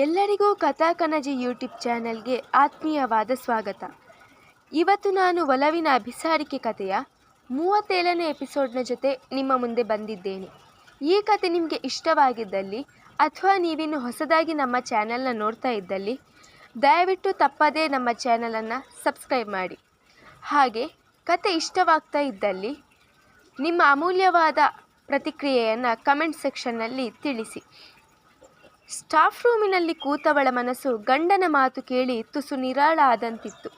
ಎಲ್ಲರಿಗೂ ಕಥಾ ಕನಜಿ ಯೂಟ್ಯೂಬ್ ಚಾನಲ್ಗೆ ಆತ್ಮೀಯವಾದ ಸ್ವಾಗತ. ಇವತ್ತು ನಾನು ಒಲವಿನ ಅಭಿಸಾರಿಕೆ ಕಥೆಯ ಮೂವತ್ತೇಳನೇ ಎಪಿಸೋಡ್ನ ಜೊತೆ ನಿಮ್ಮ ಮುಂದೆ ಬಂದಿದ್ದೇನೆ. ಈ ಕತೆ ನಿಮಗೆ ಇಷ್ಟವಾಗಿದ್ದಲ್ಲಿ ಅಥವಾ ನೀವಿನ್ನು ಹೊಸದಾಗಿ ನಮ್ಮ ಚಾನಲ್ನ ನೋಡ್ತಾ ಇದ್ದಲ್ಲಿ, ದಯವಿಟ್ಟು ತಪ್ಪದೇ ನಮ್ಮ ಚಾನಲನ್ನು ಸಬ್ಸ್ಕ್ರೈಬ್ ಮಾಡಿ. ಹಾಗೆ ಕತೆ ಇಷ್ಟವಾಗ್ತಾ ಇದ್ದಲ್ಲಿ ನಿಮ್ಮ ಅಮೂಲ್ಯವಾದ ಪ್ರತಿಕ್ರಿಯೆಯನ್ನು ಕಮೆಂಟ್ ಸೆಕ್ಷನ್ನಲ್ಲಿ ತಿಳಿಸಿ. ಸ್ಟಾಫ್ ರೂಮಿನಲ್ಲಿ ಕೂತವಳ ಮನಸ್ಸು ಗಂಡನ ಮಾತು ಕೇಳಿ ತುಸು ನಿರಾಳ ಆದಂತಿತ್ತು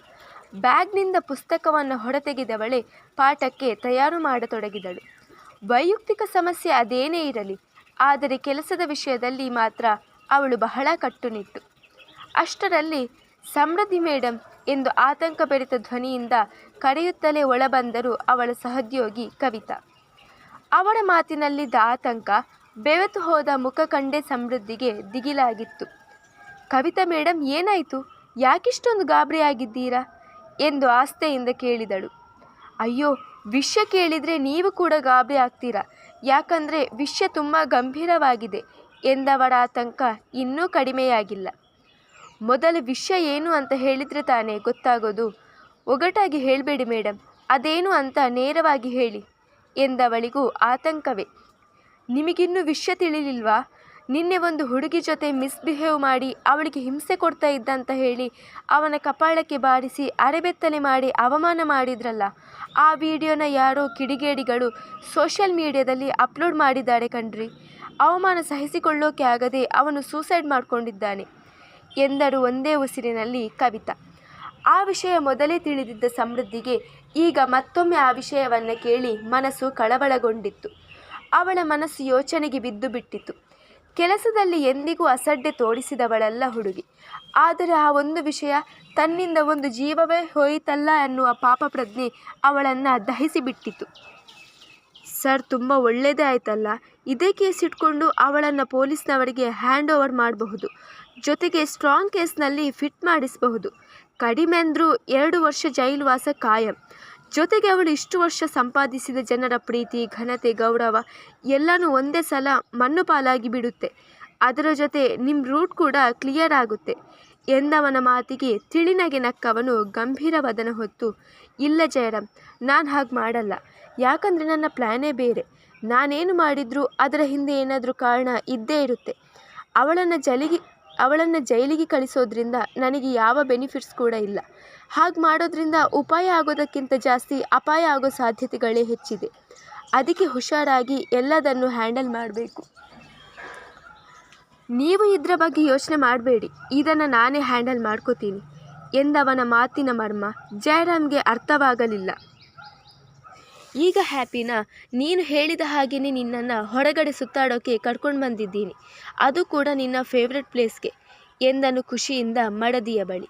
ಬ್ಯಾಗ್ನಿಂದ ಪುಸ್ತಕವನ್ನು ಹೊರತೆಗೆದವಳೆ ಪಾಠಕ್ಕೆ ತಯಾರು ಮಾಡತೊಡಗಿದಳು. ವೈಯಕ್ತಿಕ ಸಮಸ್ಯೆ ಅದೇನೇ ಇರಲಿ, ಆದರೆ ಕೆಲಸದ ವಿಷಯದಲ್ಲಿ ಮಾತ್ರ ಅವಳು ಬಹಳ ಕಟ್ಟುನಿಟ್ಟು. ಅಷ್ಟರಲ್ಲಿ, ಸಮೃದ್ಧಿ ಮೇಡಮ್ ಎಂದು ಆತಂಕ ಬೆರೆತ ಧ್ವನಿಯಿಂದ ಕರೆಯುತ್ತಲೇ ಒಳಬಂದರು ಅವಳ ಸಹೋದ್ಯೋಗಿ ಕವಿತಾ. ಅವಳ ಮಾತಿನಲ್ಲಿದ್ದ ಆತಂಕ ಬೆವೆತು ಹೋದ ಮುಖ ಕಂಡೆ ಸಮೃದ್ಧಿಗೆ ದಿಗಿಲಾಗಿತ್ತು. ಕವಿತಾ ಮೇಡಮ್ ಏನಾಯಿತು? ಯಾಕಿಷ್ಟೊಂದು ಗಾಬರಿಯಾಗಿದ್ದೀರಾ? ಎಂದು ಆಸ್ತೆಯಿಂದ ಕೇಳಿದಳು. ಅಯ್ಯೋ, ವಿಷಯ ಕೇಳಿದರೆ ನೀವು ಕೂಡ ಗಾಬರಿ ಆಗ್ತೀರಾ? ಯಾಕಂದರೆ ವಿಷಯ ತುಂಬ ಗಂಭೀರವಾಗಿದೆ ಎಂದವಳ ಆತಂಕ ಇನ್ನೂ ಕಡಿಮೆಯಾಗಿಲ್ಲ. ಮೊದಲು ವಿಷಯ ಏನು ಅಂತ ಹೇಳಿದರೆ ತಾನೇ ಗೊತ್ತಾಗೋದು? ಒಗಟಾಗಿ ಹೇಳಬೇಡಿ ಮೇಡಮ್ ಅದೇನು ಅಂತ ನೇರವಾಗಿ ಹೇಳಿ ಎಂದವಳಿಗೂ ಆತಂಕವೇ. ನಿಮಗಿನ್ನೂ ವಿಷಯ ತಿಳಿಲಿಲ್ವಾ? ನಿನ್ನೆ ಒಂದು ಹುಡುಗಿ ಜೊತೆ ಮಿಸ್ಬಿಹೇವ್ ಮಾಡಿ ಅವಳಿಗೆ ಹಿಂಸೆ ಕೊಡ್ತಾ ಇದ್ದ ಅಂತ ಹೇಳಿ ಅವನ ಕಪಾಳಕ್ಕೆ ಬಾರಿಸಿ ಅರೆಬೆತ್ತನೆ ಮಾಡಿ ಅವಮಾನ ಮಾಡಿದ್ರಲ್ಲ, ಆ ವಿಡಿಯೋನ ಯಾರೋ ಕಿಡಿಗೇಡಿಗಳು ಸೋಷಿಯಲ್ ಮೀಡಿಯಾದಲ್ಲಿ ಅಪ್ಲೋಡ್ ಮಾಡಿದ್ದಾರೆ ಕಣ್ರಿ. ಅವಮಾನ ಸಹಿಸಿಕೊಳ್ಳೋಕೆ ಆಗದೆ ಅವನು ಸೂಸೈಡ್ ಮಾಡಿಕೊಂಡಿದ್ದಾನೆ, ಎಂದರು ಒಂದೇ ಉಸಿರಿನಲ್ಲಿ ಕವಿತಾ. ಆ ವಿಷಯ ಮೊದಲೇ ತಿಳಿದಿದ್ದ ಸಮೃದ್ಧಿಗೆ ಈಗ ಮತ್ತೊಮ್ಮೆ ಆ ವಿಷಯವನ್ನು ಕೇಳಿ ಮನಸ್ಸು ಕಳವಳಗೊಂಡಿತ್ತು. ಅವಳ ಮನಸ್ಸು ಯೋಚನೆಗೆ ಬಿದ್ದು ಬಿಟ್ಟಿತು. ಕೆಲಸದಲ್ಲಿ ಎಂದಿಗೂ ಅಸಡ್ಡೆ ತೋರಿಸಿದವಳಲ್ಲ ಹುಡುಗಿ. ಆದರೆ ಆ ಒಂದು ವಿಷಯ ತನ್ನಿಂದ ಒಂದು ಜೀವವೇ ಹೋಯಿತಲ್ಲ ಎನ್ನುವ ಪಾಪ ಪ್ರಜ್ಞೆ ಅವಳನ್ನು ದಹಿಸಿಬಿಟ್ಟಿತು ಸರ್, ತುಂಬ ಒಳ್ಳೆಯದೇ ಆಯ್ತಲ್ಲ. ಇದೇ ಕೇಸ್ ಇಟ್ಕೊಂಡು ಅವಳನ್ನು ಪೊಲೀಸ್ನವರಿಗೆ ಹ್ಯಾಂಡ್ ಓವರ್ ಮಾಡಬಹುದು. ಜೊತೆಗೆ ಸ್ಟ್ರಾಂಗ್ ಕೇಸ್ನಲ್ಲಿ ಫಿಟ್ ಮಾಡಿಸಬಹುದು. ಕಡಿಮೆ ಅಂದರೂ ಎರಡು ವರ್ಷ ಜೈಲುವಾಸ ಕಾಯಂ. ಜೊತೆಗೆ ಅವಳು ಇಷ್ಟು ವರ್ಷ ಸಂಪಾದಿಸಿದ ಜನರ ಪ್ರೀತಿ, ಘನತೆ, ಗೌರವ ಎಲ್ಲನೂ ಒಂದೇ ಸಲ ಮಣ್ಣು ಪಾಲಾಗಿ ಬಿಡುತ್ತೆ. ಅದರ ಜೊತೆ ನಿಮ್ಮ ರೂಟ್ ಕೂಡ ಕ್ಲಿಯರ್ ಆಗುತ್ತೆ. ಎಂದವನ ಮಾತಿಗೆ ತಿಳಿನಗೆ ನಕ್ಕವನು ಗಂಭೀರ ವದನ ಹೊತ್ತು, ಇಲ್ಲ ಜಯರಾಮ್, ನಾನು ಹಾಗೆ ಮಾಡಲ್ಲ. ಯಾಕಂದರೆ ನನ್ನ ಪ್ಲ್ಯಾನೇ ಬೇರೆ. ನಾನೇನು ಮಾಡಿದರೂ ಅದರ ಹಿಂದೆ ಏನಾದರೂ ಕಾರಣ ಇದ್ದೇ ಇರುತ್ತೆ. ಅವಳನ್ನು ಜಲಿಗೆ ಅವಳನ್ನು ಜೈಲಿಗೆ ಕಳಿಸೋದ್ರಿಂದ ನನಗೆ ಯಾವ ಬೆನಿಫಿಟ್ಸ್ ಕೂಡ ಇಲ್ಲ. ಹಾಗೆ ಮಾಡೋದ್ರಿಂದ ಉಪಾಯ ಆಗೋದಕ್ಕಿಂತ ಜಾಸ್ತಿ ಅಪಾಯ ಆಗೋ ಸಾಧ್ಯತೆಗಳೇ ಹೆಚ್ಚಿದೆ. ಅದಕ್ಕೆ ಹುಷಾರಾಗಿ ಎಲ್ಲದನ್ನು ಹ್ಯಾಂಡಲ್ ಮಾಡಬೇಕು. ನೀವು ಇದರ ಬಗ್ಗೆ ಯೋಚನೆ ಮಾಡಬೇಡಿ. ಇದನ್ನು ನಾನೇ ಹ್ಯಾಂಡಲ್ ಮಾಡ್ಕೋತೀನಿ. ಎಂದವನ ಮಾತಿನ ಮರ್ಮ ಜಯರಾಮ್ಗೆ ಅರ್ಥವಾಗಲಿಲ್ಲ. ಈಗ ಹ್ಯಾಪಿನಾ ನೀನು ಹೇಳಿದ ಹಾಗೆಯೇ ನಿನ್ನನ್ನು ಹೊರಗಡೆ ಸುತ್ತಾಡೋಕ್ಕೆ ಕರ್ಕೊಂಡು ಬಂದಿದ್ದೀನಿ. ಅದು ಕೂಡ ನಿನ್ನ ಫೇವ್ರೆಟ್ ಪ್ಲೇಸ್ಗೆ ಎಂದನು ಖುಷಿಯಿಂದ ಮಡದಿಯ ಬಳಿ.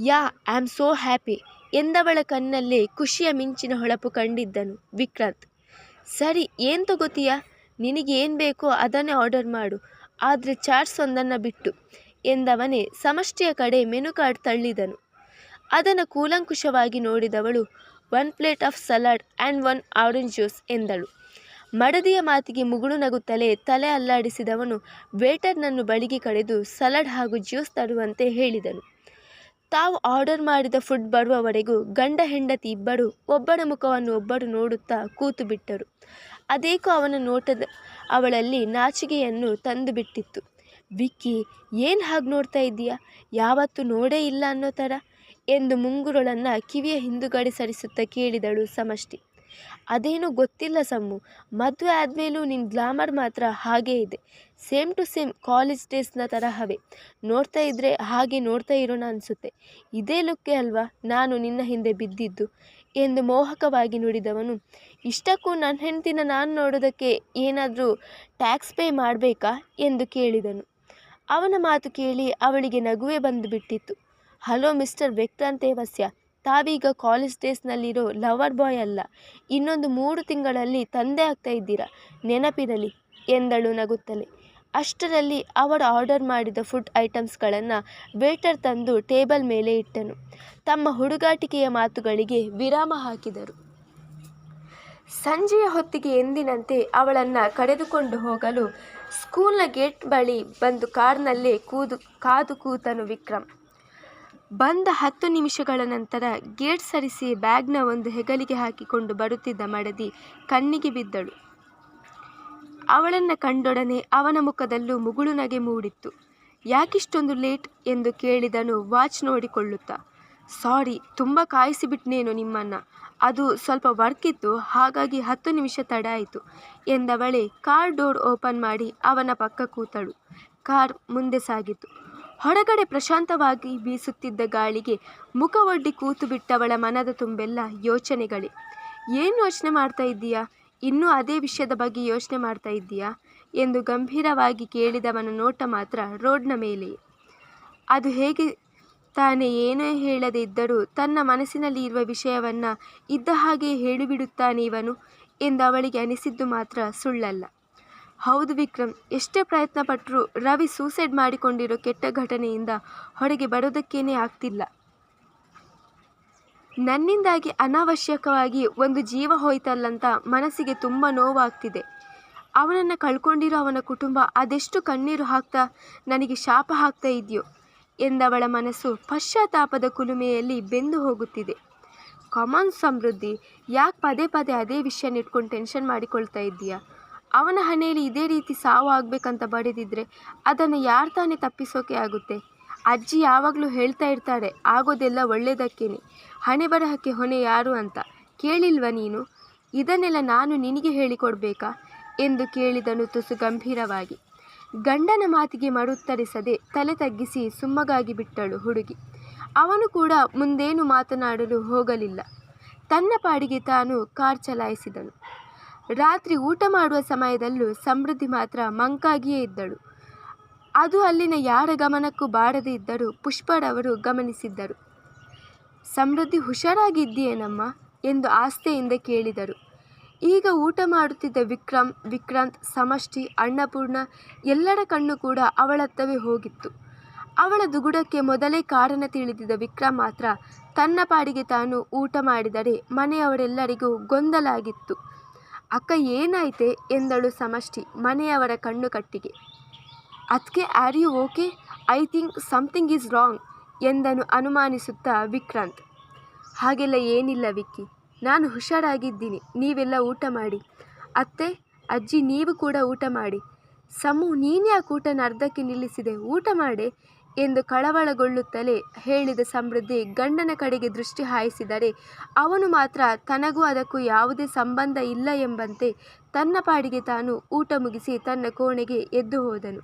Yeah I am so happy ಎಂದವಳ ಕಣ್ಣಲ್ಲಿ ಖುಷಿಯ ಮಿಂಚಿನ ಹೊಳಪು ಕಂಡಿದ್ದನು ವಿಕ್ರಾಂತ್. ಸರಿ, ಏನು ತಗೋತೀಯಾ? ನಿನಗೇನು ಬೇಕೋ ಅದನ್ನೇ ಆರ್ಡರ್ ಮಾಡು. ಆದರೆ ಚಾಟ್ಸ್ ಒಂದನ್ನು ಬಿಟ್ಟು ಎಂದವನೇ ಸಮಷ್ಟಿಯ ಕಡೆ ಮೆನು ಕಾರ್ಡ್ ತಳ್ಳಿದನು. ಅದನ್ನು ಕೂಲಂಕುಷವಾಗಿ ನೋಡಿದವಳು one plate of salad and one orange juice ಎಂದಳು. ಮಡದಿಯ ಮಾತಿಗೆ ಮುಗುಳು ನಗುತ್ತಲೇ ತಲೆ ಅಲ್ಲಾಡಿಸಿದವನು ವೇಟರ್ನನ್ನು ಬಳಿಗೆ ಕರೆದು ಸಲಾಡ್ ಹಾಗೂ ಜ್ಯೂಸ್ ತರುವಂತೆ ಹೇಳಿದನು. ತಾವು ಆರ್ಡರ್ ಮಾಡಿದ ಫುಡ್ ಬರುವವರೆಗೂ ಗಂಡ ಹೆಂಡತಿ ಇಬ್ಬರು ಒಬ್ಬರ ಮುಖವನ್ನು ಒಬ್ಬರು ನೋಡುತ್ತಾ ಕೂತು ಬಿಟ್ಟರು. ಅದೇಕೋ ಅವನ ನೋಟದ ಅವಳಲ್ಲಿ ನಾಚಿಗೆಯನ್ನು ತಂದು ಬಿಟ್ಟಿತ್ತು. ವಿಕ್ಕಿ, ಏನು ಹಾಗೆ ನೋಡ್ತಾ ಇದ್ದೀಯಾ? ಯಾವತ್ತೂ ನೋಡೇ ಇಲ್ಲ ಅನ್ನೋ ಥರ ಎಂದು ಮುಂಗುರುಳನ್ನು ಕಿವಿಯ ಹಿಂದುಗಡೆ ಸರಿಸುತ್ತಾ ಕೇಳಿದಳು ಸಮಷ್ಟಿ. ಅದೇನು ಗೊತ್ತಿಲ್ಲ ಸಮ್ಮು. ಮದುವೆ ಆದಮೇಲೂ ನಿನ್ನ ಗ್ಲಾಮರ್ ಮಾತ್ರ ಹಾಗೇ ಇದೆ. ಸೇಮ್ ಟು ಸೇಮ್ ಕಾಲೇಜ್ ಡೇಸ್ನ ತರಹವೇ. ನೋಡ್ತಾ ಇದ್ದರೆ ಹಾಗೆ ನೋಡ್ತಾ ಇರೋಣ ಅನಿಸುತ್ತೆ. ಇದೇ ಲುಕ್ಕೆ ಅಲ್ವಾ ನಾನು ನಿನ್ನ ಹಿಂದೆ ಬಿದ್ದಿದ್ದು? ಎಂದು ಮೋಹಕವಾಗಿ ನುಡಿದವನು. ಇಷ್ಟಕ್ಕೂ ನನ್ನ ಹೆಂಡತಿನ ನಾನು ನೋಡೋದಕ್ಕೆ ಏನಾದರೂ ಟ್ಯಾಕ್ಸ್ ಪೇ ಮಾಡಬೇಕಾ? ಎಂದು ಕೇಳಿದನು. ಅವನ ಮಾತು ಕೇಳಿ ಅವಳಿಗೆ ನಗುವೆ ಬಂದು ಬಿಟ್ಟಿತ್ತು ಹಲೋ ಮಿಸ್ಟರ್ ವ್ಯಕ್ತಾಂತೇವಸ್ಯ. ತಾವೀಗ ಕಾಲೇಜ್ ಡೇಸ್ನಲ್ಲಿರೋ ಲವರ್ ಬಾಯ್ ಅಲ್ಲ. ಇನ್ನೊಂದು ಮೂರು ತಿಂಗಳಲ್ಲಿ ತಂದೆ ಆಗ್ತಾ ಇದ್ದೀರಾ? ನೆನಪಿರಲಿ, ಎಂದಳು ನಗುತ್ತಲೇ. ಅಷ್ಟರಲ್ಲಿ ಅವರು ಆರ್ಡರ್ ಮಾಡಿದ ಫುಡ್ ಐಟಮ್ಸ್ಗಳನ್ನು ವೇಟರ್ ತಂದು ಟೇಬಲ್ ಮೇಲೆ ಇಟ್ಟನು. ತಮ್ಮ ಹುಡುಗಾಟಿಕೆಯ ಮಾತುಗಳಿಗೆ ವಿರಾಮ ಹಾಕಿದರು. ಸಂಜೆಯ ಹೊತ್ತಿಗೆ ಎಂದಿನಂತೆ ಅವಳನ್ನು ಕರೆದುಕೊಂಡು ಹೋಗಲು ಸ್ಕೂಲ್ನ ಗೇಟ್ ಬಳಿ ಬಂದು ಕಾರ್ನಲ್ಲೇ ಕೂದು, ಕಾದು ಕೂತನು ವಿಕ್ರಮ್. ಬಂದ ಹತ್ತು ನಿಮಿಷಗಳ ನಂತರ ಗೇಟ್ ಸರಿಸಿ ಬ್ಯಾಗ್ನ ಒಂದು ಹೆಗಲಿಗೆ ಹಾಕಿಕೊಂಡು ಬರುತ್ತಿದ್ದ ಮಡದಿ ಕಣ್ಣಿಗೆ ಬಿದ್ದಳು. ಅವಳನ್ನು ಕಂಡೊಡನೆ ಅವನ ಮುಖದಲ್ಲೂ ಮುಗುಳು ನಗೆ ಮೂಡಿತ್ತು. ಯಾಕಿಷ್ಟೊಂದು ಲೇಟ್? ಎಂದು ಕೇಳಿದನು ವಾಚ್ ನೋಡಿಕೊಳ್ಳುತ್ತಾ. ಸಾರಿ, ತುಂಬ ಕಾಯಿಸಿಬಿಟ್ನೇನು ನಿಮ್ಮನ್ನು. ಅದು ಸ್ವಲ್ಪ ವರ್ಕ್ ಇತ್ತು, ಹಾಗಾಗಿ ಹತ್ತು ನಿಮಿಷ ತಡ ಆಯಿತು, ಎಂದವಳೆ ಕಾರ್ ಡೋರ್ ಓಪನ್ ಮಾಡಿ ಅವನ ಪಕ್ಕ ಕೂತಳು. ಕಾರ್ ಮುಂದೆ ಸಾಗಿತು. ಹೊರಗಡೆ ಪ್ರಶಾಂತವಾಗಿ ಬೀಸುತ್ತಿದ್ದ ಗಾಳಿಗೆ ಮುಖವೊಡ್ಡಿ ಒಡ್ಡಿ ಕೂತು ಬಿಟ್ಟವಳ ಮನದ ತುಂಬೆಲ್ಲ ಯೋಚನೆಗಳೇ. ಏನು ಯೋಚನೆ ಮಾಡ್ತಾ ಇದ್ದೀಯಾ? ಇನ್ನೂ ಅದೇ ವಿಷಯದ ಬಗ್ಗೆ ಯೋಚನೆ ಮಾಡ್ತಾ ಇದ್ದೀಯಾ? ಎಂದು ಗಂಭೀರವಾಗಿ ಕೇಳಿದವನ ನೋಟ ಮಾತ್ರ ರೋಡ್ನ ಮೇಲೆಯೇ. ಅದು ಹೇಗೆ ತಾನೇ ಏನೇ ಹೇಳದೇ ಇದ್ದರೂ ತನ್ನ ಮನಸ್ಸಿನಲ್ಲಿ ಇರುವ ವಿಷಯವನ್ನು ಇದ್ದ ಹಾಗೆ ಹೇಳಿಬಿಡುತ್ತಾನೆ ಇವನು ಎಂದು ಅವಳಿಗೆ ಅನಿಸಿದ್ದು ಮಾತ್ರ ಸುಳ್ಳಲ್ಲ. ಹೌದು ವಿಕ್ರಮ್, ಎಷ್ಟೇ ಪ್ರಯತ್ನ ಪಟ್ಟರೂ ರವಿ ಸೂಸೈಡ್ ಮಾಡಿಕೊಂಡಿರೋ ಕೆಟ್ಟ ಘಟನೆಯಿಂದ ಹೊರಗೆ ಬರೋದಕ್ಕೇನೆ ಆಗ್ತಿಲ್ಲ. ನನ್ನಿಂದಾಗಿ ಅನಾವಶ್ಯಕವಾಗಿ ಒಂದು ಜೀವ ಹೋಯ್ತಲ್ಲಂತ ಮನಸ್ಸಿಗೆ ತುಂಬ ನೋವಾಗ್ತಿದೆ. ಅವನನ್ನು ಕಳ್ಕೊಂಡಿರೋ ಅವನ ಕುಟುಂಬ ಅದೆಷ್ಟು ಕಣ್ಣೀರು ಹಾಕ್ತಾ ನನಗೆ ಶಾಪ ಹಾಕ್ತಾ ಇದೆಯೋ ಎಂದವಳ ಮನಸ್ಸು ಪಶ್ಚಾತ್ತಾಪದ ಕುಲುಮೆಯಲ್ಲಿ ಬೆಂದು ಹೋಗುತ್ತಿದೆ. ಕಾಮನ್ ಸಮೃದ್ಧಿ, ಯಾಕೆ ಪದೇ ಪದೇ ಅದೇ ವಿಷಯ ಇಟ್ಕೊಂಡು ಟೆನ್ಷನ್ ಮಾಡಿಕೊಳ್ತಾ ಇದ್ದೀಯಾ? ಅವನ ಹಣೆಯಲ್ಲಿ ಇದೇ ರೀತಿ ಸಾವು ಆಗಬೇಕಂತ ಬಡಿದಿದ್ರೆ ಅದನ್ನು ಯಾರು ತಾನೇ ತಪ್ಪಿಸೋಕೆ ಆಗುತ್ತೆ? ಅಜ್ಜಿ ಯಾವಾಗಲೂ ಹೇಳ್ತಾ ಇರ್ತಾರೆ ಆಗೋದೆಲ್ಲ ಒಳ್ಳೆಯದಕ್ಕೇನೆ ಹಣೆ ಬರಹಕ್ಕೆ ಹೊಣೆ ಯಾರು ಅಂತ. ಕೇಳಿಲ್ವ ನೀನು? ಇದನ್ನೆಲ್ಲ ನಾನು ನಿನಗೆ ಹೇಳಿಕೊಡ್ಬೇಕಾ? ಎಂದು ಕೇಳಿದನು ತುಸು ಗಂಭೀರವಾಗಿ. ಗಂಡನ ಮಾತಿಗೆ ಮರುತ್ತರಿಸದೆ ತಲೆ ತಗ್ಗಿಸಿ ಸುಮ್ಮಗಾಗಿ ಬಿಟ್ಟಳು ಹುಡುಗಿ. ಅವನು ಕೂಡ ಮುಂದೇನು ಮಾತನಾಡಲು ಹೋಗಲಿಲ್ಲ. ತನ್ನ ಪಾಡಿಗೆ ತಾನು ಕಾರ್ ಚಲಾಯಿಸಿದನು. ರಾತ್ರಿ ಊಟ ಮಾಡುವ ಸಮಯದಲ್ಲೂ ಸಮೃದ್ಧಿ ಮಾತ್ರ ಮಂಕಾಗಿಯೇ ಇದ್ದಳು. ಅದು ಅಲ್ಲಿನ ಯಾರ ಗಮನಕ್ಕೂ ಬಾರದೇ ಇದ್ದರೂ ಪುಷ್ಪರವರು ಗಮನಿಸಿದ್ದರು. ಸಮೃದ್ಧಿ ಹುಷಾರಾಗಿದ್ದೀಯೇನಮ್ಮ? ಎಂದು ಆಸ್ತೆಯಿಂದ ಕೇಳಿದರು. ಈಗ ಊಟ ಮಾಡುತ್ತಿದ್ದ ವಿಕ್ರಮ್, ವಿಕ್ರಾಂತ್, ಸಮಷ್ಟಿ, ಅನ್ನಪೂರ್ಣ ಎಲ್ಲರ ಕಣ್ಣು ಕೂಡ ಅವಳತ್ತವೇ ಹೋಗಿತ್ತು. ಅವಳ ದುಗುಡಕ್ಕೆ ಮೊದಲೇ ಕಾರಣ ತಿಳಿದಿದ್ದ ವಿಕ್ರಮ್ ಮಾತ್ರ ತನ್ನ ಪಾಡಿಗೆ ತಾನು ಊಟ ಮಾಡಿದರೆ ಮನೆಯವರೆಲ್ಲರಿಗೂ ಗೊಂದಲ ಆಗಿತ್ತು. ಅಕ್ಕ ಏನಾಯ್ತೆ ಎಂದಳು ಸಮಷ್ಟಿ ಮನೆಯವರ ಕಣ್ಣು ಕಟ್ಟಿಗೆ. ಅದಕ್ಕೆ are you okay? I think something is wrong ಎಂದನು ಅನುಮಾನಿಸುತ್ತಾ ವಿಕ್ರಾಂತ್. ಹಾಗೆಲ್ಲ ಏನಿಲ್ಲ ವಿಕ್ಕಿ. ನಾನು ಹುಷಾರಾಗಿದ್ದೀನಿ. ನೀವೆಲ್ಲ ಊಟ ಮಾಡಿ. ಅತ್ತೆ, ಅಜ್ಜಿ, ನೀವು ಕೂಡ ಊಟ ಮಾಡಿ. ಸಮು ನೀನು ಯಾಕೆ ಊಟನ ಅರ್ಧಕ್ಕೆ ನಿಲ್ಲಿಸಿದೆ? ಊಟ ಮಾಡೆ. ಎಂದು ಕಳವಳಗೊಳ್ಳುತ್ತಲೇ ಹೇಳಿದ ಸಮೃದ್ಧಿ ಗಂಡನ ಕಡೆಗೆ ದೃಷ್ಟಿ ಹಾಯಿಸಿದರೆ ಅವನು ಮಾತ್ರ ತನಗೂ ಅದಕ್ಕೂ ಯಾವುದೇ ಸಂಬಂಧ ಇಲ್ಲ ಎಂಬಂತೆ ತನ್ನ ಪಾಡಿಗೆ ತಾನು ಊಟ ಮುಗಿಸಿ ತನ್ನ ಕೋಣೆಗೆ ಎದ್ದು ಹೋದನು.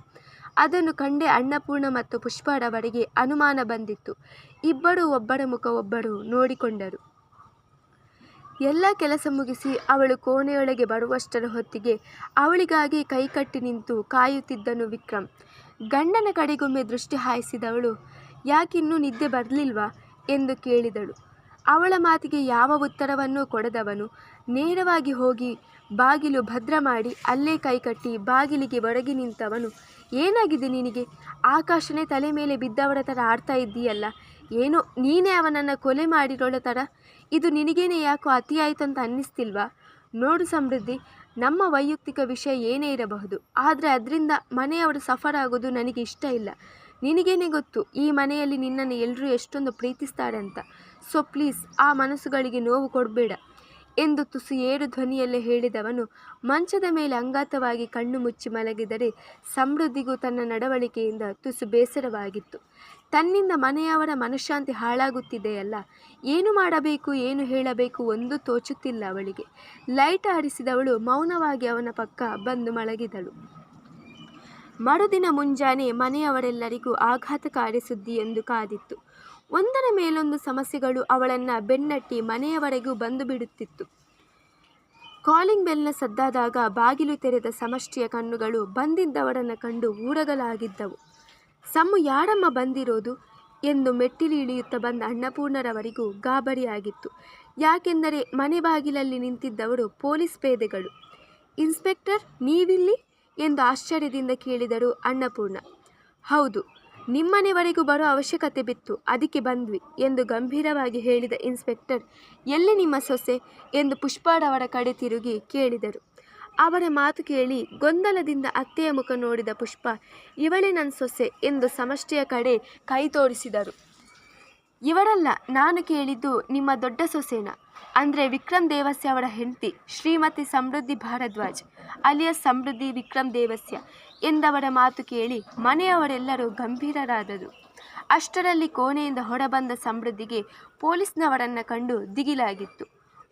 ಅದನ್ನು ಕಂಡೇ ಅನ್ನಪೂರ್ಣ ಮತ್ತು ಪುಷ್ಪರವರಿಗೆ ಅನುಮಾನ ಬಂದಿತ್ತು. ಇಬ್ಬರು ಒಬ್ಬರ ಮುಖ ಒಬ್ಬರು ನೋಡಿಕೊಂಡರು. ಎಲ್ಲ ಕೆಲಸ ಮುಗಿಸಿ ಅವಳು ಕೋಣೆಯೊಳಗೆ ಬರುವಷ್ಟರ ಹೊತ್ತಿಗೆ ಅವಳಿಗಾಗಿ ಕೈಕಟ್ಟಿ ನಿಂತು ಕಾಯುತ್ತಿದ್ದನು ವಿಕ್ರಮ್. ಗಂಡನ ಕಡೆಗೊಮ್ಮೆ ದೃಷ್ಟಿ ಹಾಯಿಸಿದವಳು, ಯಾಕಿನ್ನೂ ನಿದ್ದೆ ಬರಲಿಲ್ವಾ? ಎಂದು ಕೇಳಿದಳು. ಅವಳ ಮಾತಿಗೆ ಯಾವ ಉತ್ತರವನ್ನೂ ಕೊಡದವನು ನೇರವಾಗಿ ಹೋಗಿ ಬಾಗಿಲು ಭದ್ರ ಮಾಡಿ ಅಲ್ಲೇ ಕೈಕಟ್ಟಿ ಬಾಗಿಲಿಗೆ ಒಡಗಿ ನಿಂತವನು, ಏನಾಗಿದೆ ನಿನಗೆ? ಆಕಾಶನೇ ತಲೆ ಮೇಲೆ ಬಿದ್ದವರ ಥರ ಆಡ್ತಾ ಇದ್ದೀಯಲ್ಲ, ಏನೋ ನೀನೇ ಅವನನ್ನು ಕೊಲೆ ಮಾಡಿರೋಳ ಥರ ಇದು ನಿನಗೇನೆ ಯಾಕೋ ಅತಿಯಾಯ್ತಂತ ಅನ್ನಿಸ್ತಿಲ್ವಾ? ನೋಡು ಸಮೃದ್ಧಿ ನಮ್ಮ ವೈಯಕ್ತಿಕ ವಿಷಯ ಏನೇ ಇರಬಹುದು, ಆದರೆ ಅದರಿಂದ ಮನೆಯವರು ಸಫರ್ ಆಗೋದು ನನಗೆ ಇಷ್ಟ ಇಲ್ಲ. ನಿನಗೇನೆ ಗೊತ್ತು, ಈ ಮನೆಯಲ್ಲಿ ನಿನ್ನನ್ನು ಎಲ್ಲರೂ ಎಷ್ಟೊಂದು ಪ್ರೀತಿಸ್ತಾರೆ ಅಂತ. ಸೊ ಪ್ಲೀಸ್ ಆ ಮನಸ್ಸುಗಳಿಗೆ ನೋವು ಕೊಡಬೇಡ. ಎಂದು ತುಸು ಏರು ಧ್ವನಿಯಲ್ಲೇ ಹೇಳಿದವನು, ಮಂಚದ ಮೇಲೆ ಅಂಗಾತವಾಗಿ ಕಣ್ಣು ಮುಚ್ಚಿ ಮಲಗಿದರೆ ಸಮೃದ್ಧಿಗೂ ತನ್ನ ನಡವಳಿಕೆಯಿಂದ ತುಸು ಬೇಸರವಾಗಿತ್ತು. ತನ್ನಿಂದ ಮನೆಯವರ ಮನಃಶಾಂತಿ ಹಾಳಾಗುತ್ತಿದೆಯಲ್ಲ, ಏನು ಮಾಡಬೇಕು, ಏನು ಹೇಳಬೇಕು ಒಂದು ತೋಚುತ್ತಿಲ್ಲ ಅವಳಿಗೆ. ಲೈಟ್ ಆರಿಸಿದವಳು ಮೌನವಾಗಿ ಅವನ ಪಕ್ಕ ಬಂದು ಮಲಗಿದಳು. ಮರುದಿನ ಮುಂಜಾನೆ ಮನೆಯವರೆಲ್ಲರಿಗೂ ಆಘಾತಕಾರಿ ಸುದ್ದಿ ಎಂದು ಕಾದಿತ್ತು. ಒಂದರ ಮೇಲೊಂದು ಸಮಸ್ಯೆಗಳು ಅವಳನ್ನು ಬೆನ್ನಟ್ಟಿ ಮನೆಯವರೆಗೂ ಬಂದು ಬಿಡುತ್ತಿತ್ತು. ಕಾಲಿಂಗ್ ಬೆಲ್ನ ಸದ್ದಾದಾಗ ಬಾಗಿಲು ತೆರೆದ ಸಮಷ್ಟಿಯ ಕಣ್ಣುಗಳು ಬಂದಿದ್ದವರನ್ನು ಕಂಡು ಊರಗಲಾಗಿದ್ದವು. ಸಮ್ಮು, ಯಾರಮ್ಮ ಬಂದಿರೋದು? ಎಂದು ಮೆಟ್ಟಿಲು ಇಳಿಯುತ್ತಾ ಬಂದ ಅನ್ನಪೂರ್ಣರವರಿಗೂ ಗಾಬರಿಯಾಗಿತ್ತು. ಯಾಕೆಂದರೆ ಮನೆ ಬಾಗಿಲಲ್ಲಿ ನಿಂತಿದ್ದವರು ಪೊಲೀಸ್ ಪೇದೆಗಳು. ಇನ್ಸ್ಪೆಕ್ಟರ್, ನೀವಿಲ್ಲಿ? ಎಂದು ಆಶ್ಚರ್ಯದಿಂದ ಕೇಳಿದರು ಅನ್ನಪೂರ್ಣ. ಹೌದು ನಿಮ್ಮನೆವರೆಗೂ ಬರೋ ಅವಶ್ಯಕತೆ ಬಿತ್ತು. ಅದಕ್ಕೆ ಬಂದ್ವಿ ಎಂದು ಗಂಭೀರವಾಗಿ ಹೇಳಿದ ಇನ್ಸ್ಪೆಕ್ಟರ್. ಎಲ್ಲಿ ನಿಮ್ಮ ಸೊಸೆ? ಎಂದು ಪುಷ್ಪಾಡವರ ಕಡೆ ತಿರುಗಿ ಕೇಳಿದರು. ಅವರ ಮಾತು ಕೇಳಿ ಗೊಂದಲದಿಂದ ಅತ್ತೆಯ ಮುಖ ನೋಡಿದ ಪುಷ್ಪ, ಇವಳೇ ನನ್ನ ಸೊಸೆ ಎಂದು ಸಮಷ್ಟಿಯ ಕಡೆ ಕೈ ತೋರಿಸಿದರು. ಇವರಲ್ಲ ನಾನು ಕೇಳಿದ್ದು ನಿಮ್ಮ ದೊಡ್ಡ ಸೊಸೆನ? ಅಂದರೆ ವಿಕ್ರಮ್ ದೇವಸ್ಯ ಅವರ ಹೆಂಡತಿ ಶ್ರೀಮತಿ ಸಮೃದ್ಧಿ ಭಾರದ್ವಾಜ್ ಅಲಿಯ ಸಮೃದ್ಧಿ ವಿಕ್ರಮ್ ದೇವಸ್ಯ. ಎಂದವರ ಮಾತು ಕೇಳಿ ಮನೆಯವರೆಲ್ಲರೂ ಗಂಭೀರರಾದರು. ಅಷ್ಟರಲ್ಲಿ ಕೋಣೆಯಿಂದ ಹೊರಬಂದ ಸಮೃದ್ಧಿಗೆ ಪೊಲೀಸ್ನವರನ್ನು ಕಂಡು ದಿಗಿಲಾಗಿತ್ತು.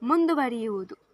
ಮುಂದುವರಿಯುವುದು.